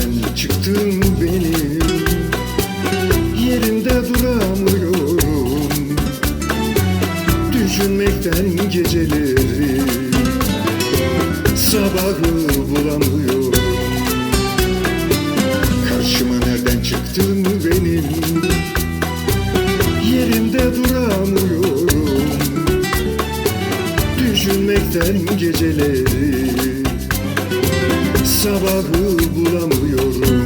Gözden çıktın benim? Yerimde duramıyorum. Düşünmekten geceleri Sabahı bulamıyorum. Karşıma nereden çıktın benim? Yerimde duramıyorum. Düşünmekten geceleri Sabahı bulamıyorum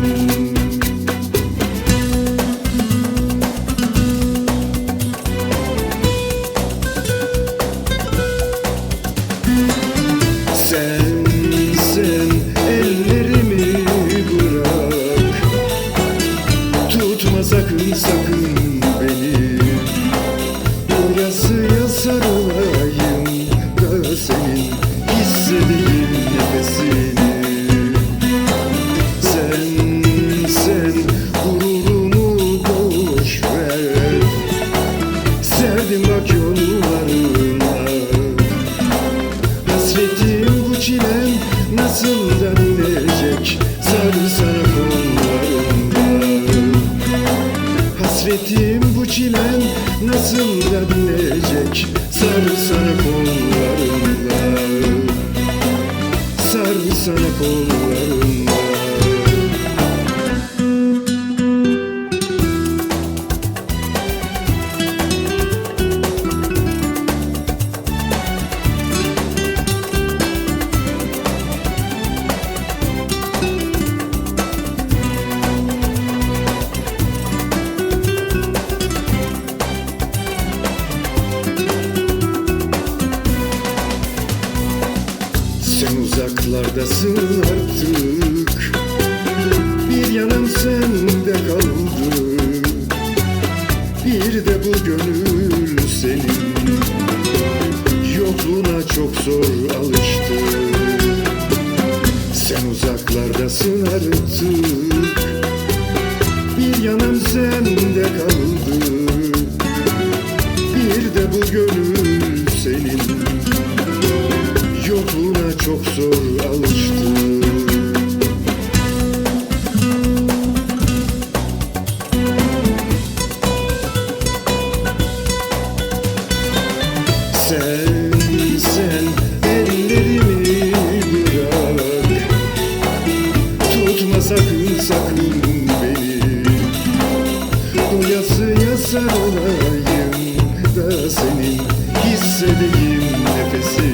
Hasretim bu çilem nasıl da dinecek Sarı sana kollarımda uzaklardasın artık. Bir yanım sende kaldı. Bir de bu gönül senin. Yokluğuna çok zor alıştı. Sen uzaklardasın artık. Bir yanım sende kaldı. Bir de bu gönül Sen, sen ellerimi bırak. Tutma sakın sakın beni. Doyasıya sarılayım da senin hissedeyim nefesini